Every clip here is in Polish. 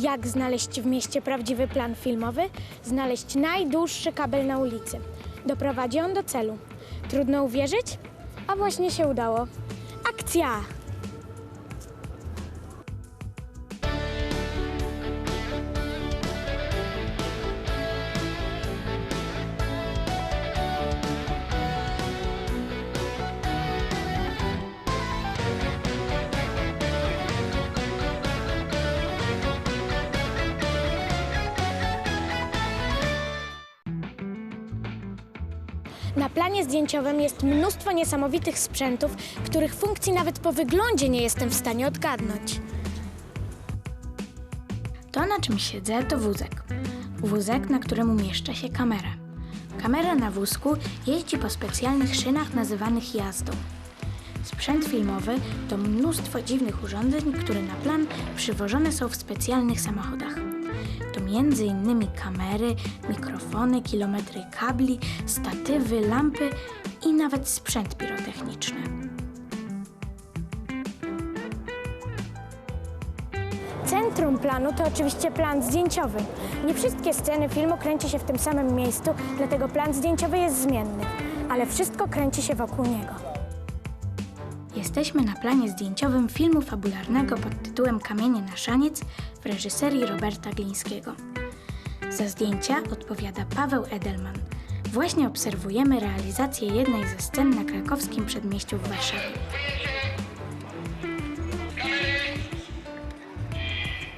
Jak znaleźć w mieście prawdziwy plan filmowy? Znaleźć najdłuższy kabel na ulicy. Doprowadzi on do celu. Trudno uwierzyć? A właśnie się udało. Akcja! Na planie zdjęciowym jest mnóstwo niesamowitych sprzętów, których funkcji nawet po wyglądzie nie jestem w stanie odgadnąć. To, na czym siedzę, to wózek. Wózek, na którym umieszcza się kamera. Kamera na wózku jeździ po specjalnych szynach nazywanych jazdą. Sprzęt filmowy to mnóstwo dziwnych urządzeń, które na plan przywożone są w specjalnych samochodach. To innymi kamery, mikrofony, kilometry kabli, statywy, lampy i nawet sprzęt pirotechniczny. Centrum planu to oczywiście plan zdjęciowy. Nie wszystkie sceny filmu kręci się w tym samym miejscu, dlatego plan zdjęciowy jest zmienny, ale wszystko kręci się wokół niego. Jesteśmy na planie zdjęciowym filmu fabularnego pod tytułem Kamienie na szaniec w reżyserii Roberta Glińskiego. Za zdjęcia odpowiada Paweł Edelman. Właśnie obserwujemy realizację jednej ze scen na krakowskim przedmieściu w Warszawie.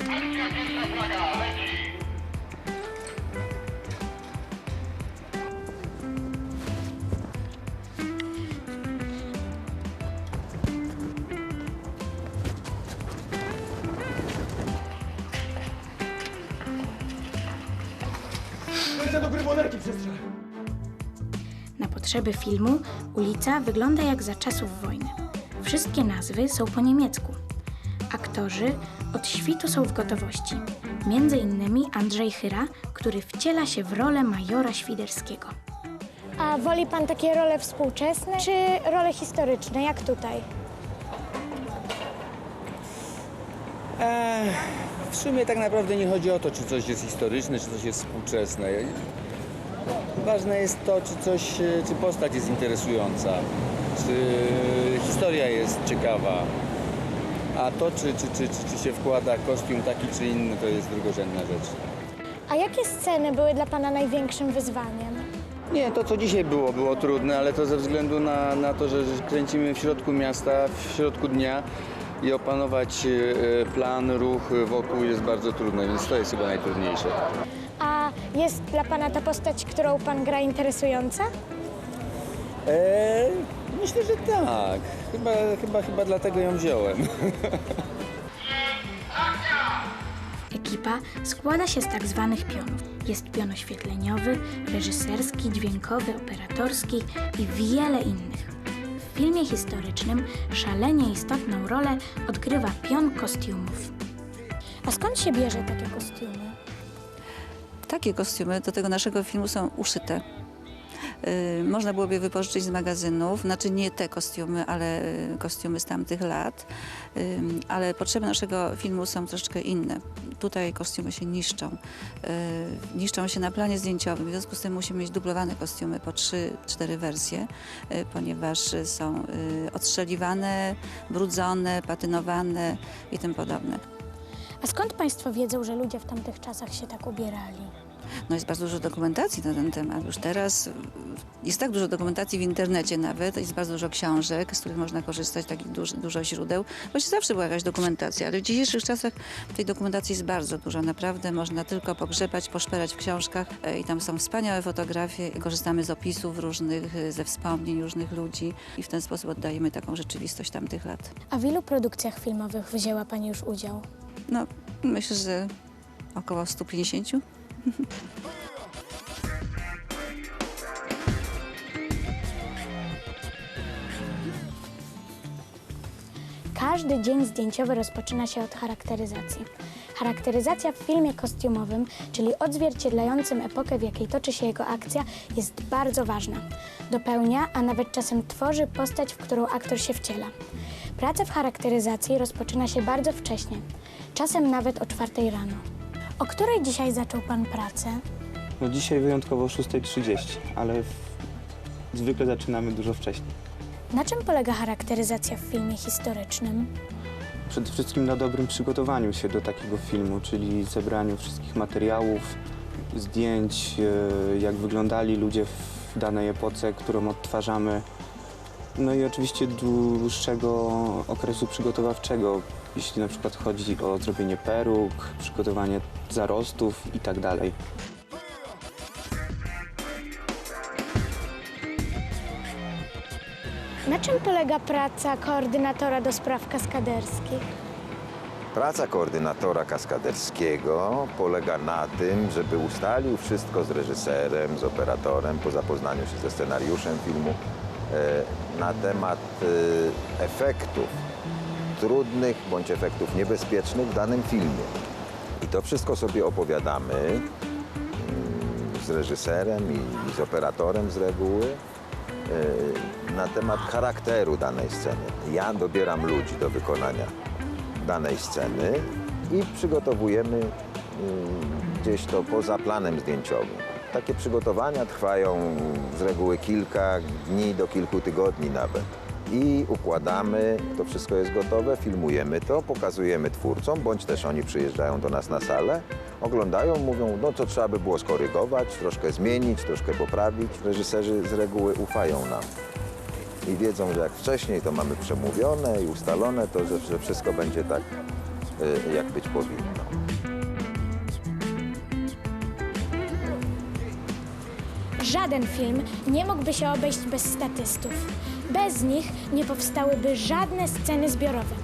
Lecę do Na potrzeby filmu ulica wygląda jak za czasów wojny. Wszystkie nazwy są po niemiecku. Aktorzy od świtu są w gotowości. Między innymi Andrzej Chyra, który wciela się w rolę majora Świderskiego. A woli pan takie role współczesne czy role historyczne, jak tutaj? W sumie tak naprawdę nie chodzi o to, czy coś jest historyczne, czy coś jest współczesne. Ważne jest to, czy coś, czy postać jest interesująca, czy historia jest ciekawa. A to, czy, czy, czy, czy, czy się wkłada kostium taki czy inny, to jest drugorzędna rzecz. A jakie sceny były dla pana największym wyzwaniem? Nie, to co dzisiaj było, było trudne, ale to ze względu na, na to, że że kręcimy w środku miasta, w środku dnia i opanować e, plan, ruch wokół jest bardzo trudne, więc to jest chyba najtrudniejsze. A jest dla pana ta postać, którą pan gra interesująca? Eee, myślę, że tak. Chyba, chyba, chyba dlatego ją wziąłem. Ekipa składa się z tak zwanych pionów. Jest pion oświetleniowy, reżyserski, dźwiękowy, operatorski i wiele innych. W filmie historycznym szalenie istotną rolę odgrywa pion kostiumów. A skąd się bierze takie kostiumy? Takie kostiumy do tego naszego filmu są uszyte. Y, Można byłoby wypożyczyć z magazynów, znaczy nie te kostiumy, ale y, kostiumy z tamtych lat, Ym, ale potrzeby naszego filmu są troszeczkę inne. Tutaj kostiumy się niszczą. Y, Niszczą się na planie zdjęciowym, w związku z tym musimy mieć dublowane kostiumy po 3-4 wersje, y, ponieważ y, są y, odstrzeliwane, brudzone, patynowane i tym podobne. A skąd państwo wiedzą, że ludzie w tamtych czasach się tak ubierali? No jest bardzo dużo dokumentacji na ten temat. Już teraz jest tak dużo dokumentacji w internecie nawet, jest bardzo dużo książek, z których można korzystać, takich duż, dużo źródeł. Właściwie zawsze była jakaś dokumentacja, ale w dzisiejszych czasach tej dokumentacji jest bardzo dużo. Naprawdę można tylko pogrzebać, poszperać w książkach e, i tam są wspaniałe fotografie. Korzystamy z opisów różnych, e, ze wspomnień różnych ludzi i w ten sposób oddajemy taką rzeczywistość tamtych lat. A w ilu produkcjach filmowych wzięła pani już udział? No, myślę, że około 150. Każdy dzień zdjęciowy rozpoczyna się od charakteryzacji. Charakteryzacja w filmie kostiumowym, czyli odzwierciedlającym epokę, w jakiej toczy się jego akcja, jest bardzo ważna. Dopełnia, a nawet czasem tworzy postać, w którą aktor się wciela. Praca w charakteryzacji rozpoczyna się bardzo wcześnie, czasem nawet o czwartej rano. O której dzisiaj zaczął pan pracę? No dzisiaj wyjątkowo o 6.30, ale w... zwykle zaczynamy dużo wcześniej. Na czym polega charakteryzacja w filmie historycznym? Przede wszystkim na dobrym przygotowaniu się do takiego filmu, czyli zebraniu wszystkich materiałów, zdjęć, e, jak wyglądali ludzie w danej epoce, którą odtwarzamy. No i oczywiście dłuższego okresu przygotowawczego, jeśli na przykład chodzi o zrobienie peruk, przygotowanie zarostów i tak dalej. Na czym polega praca koordynatora do spraw kaskaderskich? Praca koordynatora kaskaderskiego polega na tym, żeby ustalił wszystko z reżyserem, z operatorem, po zapoznaniu się ze scenariuszem filmu na temat e, efektów trudnych bądź efektów niebezpiecznych w danym filmie. I to wszystko sobie opowiadamy mm, z reżyserem i z operatorem z reguły e, na temat charakteru danej sceny. Ja dobieram ludzi do wykonania danej sceny i przygotowujemy y, gdzieś to poza planem zdjęciowym. Takie przygotowania trwają z reguły kilka dni do kilku tygodni nawet. I układamy, to wszystko jest gotowe, filmujemy to, pokazujemy twórcom, bądź też oni przyjeżdżają do nas na salę, oglądają, mówią, no to trzeba by było skorygować, troszkę zmienić, troszkę poprawić. Reżyserzy z reguły ufają nam i wiedzą, że jak wcześniej to mamy przemówione i ustalone, to że, że wszystko będzie tak, y, jak być powinno. Żaden film nie mógłby się obejść bez statystów. Bez nich nie powstałyby żadne sceny zbiorowe,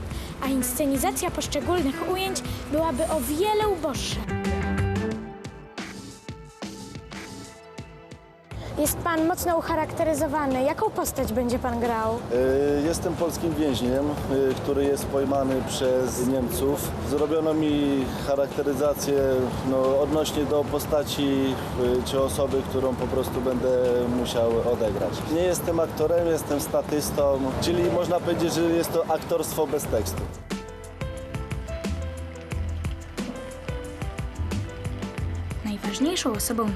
a inscenizacja poszczególnych ujęć byłaby o wiele uboższa. Jest pan mocno ucharakteryzowany. Jaką postać będzie pan grał? Y, Jestem polskim więźniem, y, który jest pojmany przez Niemców. Zrobiono mi charakteryzację no, odnośnie do postaci y, czy osoby, którą po prostu będę musiał odegrać. Nie jestem aktorem, jestem statystą, czyli można powiedzieć, że jest to aktorstwo bez tekstu. Najważniejszą osobą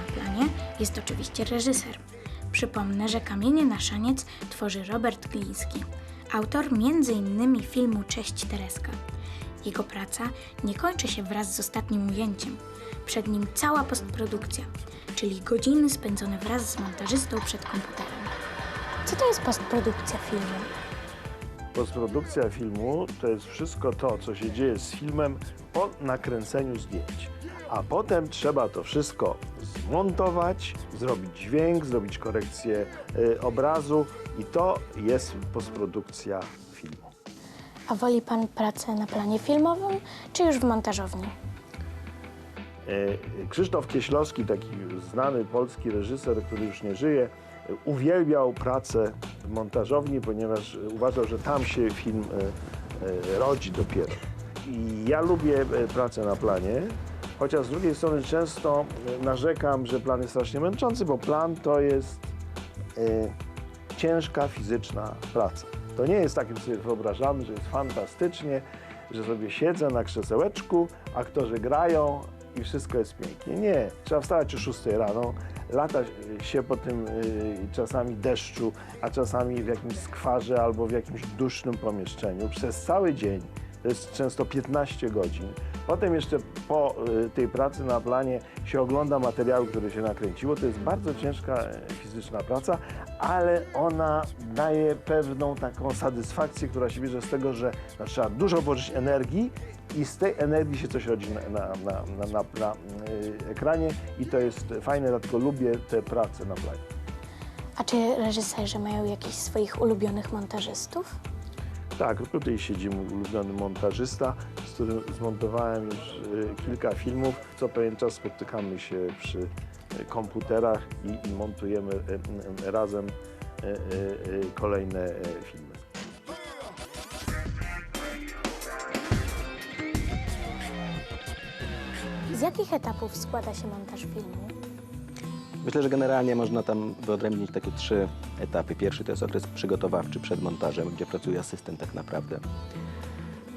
jest oczywiście reżyser. Przypomnę, że Kamienie na szaniec tworzy Robert Gliński, autor m.in. filmu Cześć Tereska. Jego praca nie kończy się wraz z ostatnim ujęciem. Przed nim cała postprodukcja, czyli godziny spędzone wraz z montażystą przed komputerem. Co to jest postprodukcja filmu? Postprodukcja filmu to jest wszystko to, co się dzieje z filmem po nakręceniu zdjęć. A potem trzeba to wszystko zmontować, zrobić dźwięk, zrobić korekcję y, obrazu i to jest postprodukcja filmu. A woli pan pracę na planie filmowym, czy już w montażowni? E, Krzysztof Kieślowski, taki znany polski reżyser, który już nie żyje, e, uwielbiał pracę w montażowni, ponieważ uważał, że tam się film e, rodzi dopiero. I ja lubię pracę na planie, chociaż z drugiej strony często e, narzekam, że plan jest strasznie męczący, bo plan to jest e, ciężka fizyczna praca. To nie jest tak, jak sobie wyobrażamy, że jest fantastycznie, że sobie siedzę na krzesełeczku, aktorzy grają i wszystko jest pięknie. Nie, trzeba wstawać o 6 rano, latać się po tym y, czasami deszczu, a czasami w jakimś skwarze albo w jakimś dusznym pomieszczeniu przez cały dzień. To jest często 15 godzin. Potem jeszcze po y, tej pracy na planie się ogląda materiały, które się nakręciło. To jest bardzo ciężka e, fizyczna praca, ale ona daje pewną taką satysfakcję, która się bierze z tego, że no, trzeba dużo włożyć energii i z tej energii się coś rodzi na, na, na, na, na, y, ekranie i to jest fajne, dlatego lubię tę pracę na planie. A czy reżyserzy mają jakichś swoich ulubionych montażystów? Tak, tutaj siedzi mój ulubiony montażysta, z którym zmontowałem już y, kilka filmów. Co pewien czas spotykamy się przy y, komputerach i, i montujemy y, razem kolejne filmy. Z jakich etapów składa się montaż filmu? Myślę, że generalnie można tam wyodrębnić takie trzy etapy. Pierwszy to jest okres przygotowawczy przed montażem, gdzie pracuje asystent tak naprawdę.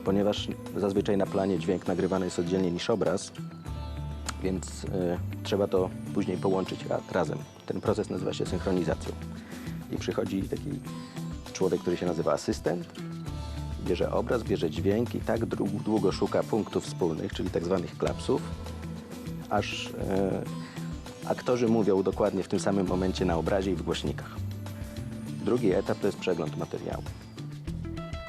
Ponieważ zazwyczaj na planie dźwięk nagrywany jest oddzielnie niż obraz, więc y, trzeba to później połączyć ra razem. Ten proces nazywa się synchronizacją. I przychodzi taki człowiek, który się nazywa asystent, bierze obraz, bierze dźwięk i tak dłu- długo szuka punktów wspólnych, czyli tak zwanych klapsów, aż e, aktorzy mówią dokładnie w tym samym momencie na obrazie i w głośnikach. Drugi etap to jest przegląd materiału.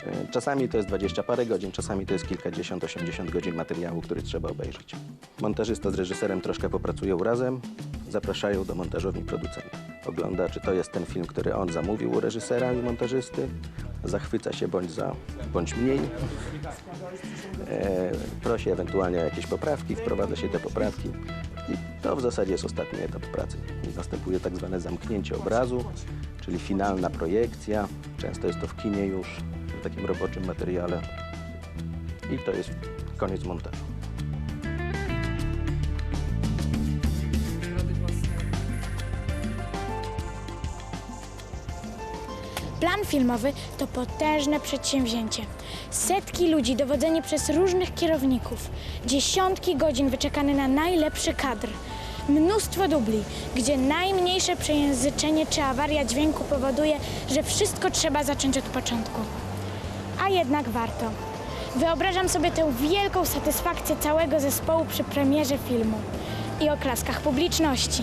E, Czasami to jest 20 parę godzin, czasami to jest kilkadziesiąt, 80 godzin materiału, który trzeba obejrzeć. Montażysta z reżyserem troszkę popracują razem, zapraszają do montażowni producenta. Ogląda, czy to jest ten film, który on zamówił u reżysera i montażysty, zachwyca się bądź za, bądź mniej. E, prosi ewentualnie o jakieś poprawki, wprowadza się te poprawki i to w zasadzie jest ostatni etap pracy. Następuje tak zwane zamknięcie obrazu, czyli finalna projekcja. Często jest to w kinie już, w takim roboczym materiale. I to jest koniec montażu. Plan filmowy to potężne przedsięwzięcie. Setki ludzi dowodzeni przez różnych kierowników, dziesiątki godzin wyczekane na najlepszy kadr, mnóstwo dubli, gdzie najmniejsze przejęzyczenie czy awaria dźwięku powoduje, że wszystko trzeba zacząć od początku. A jednak warto. Wyobrażam sobie tę wielką satysfakcję całego zespołu przy premierze filmu i oklaskach publiczności.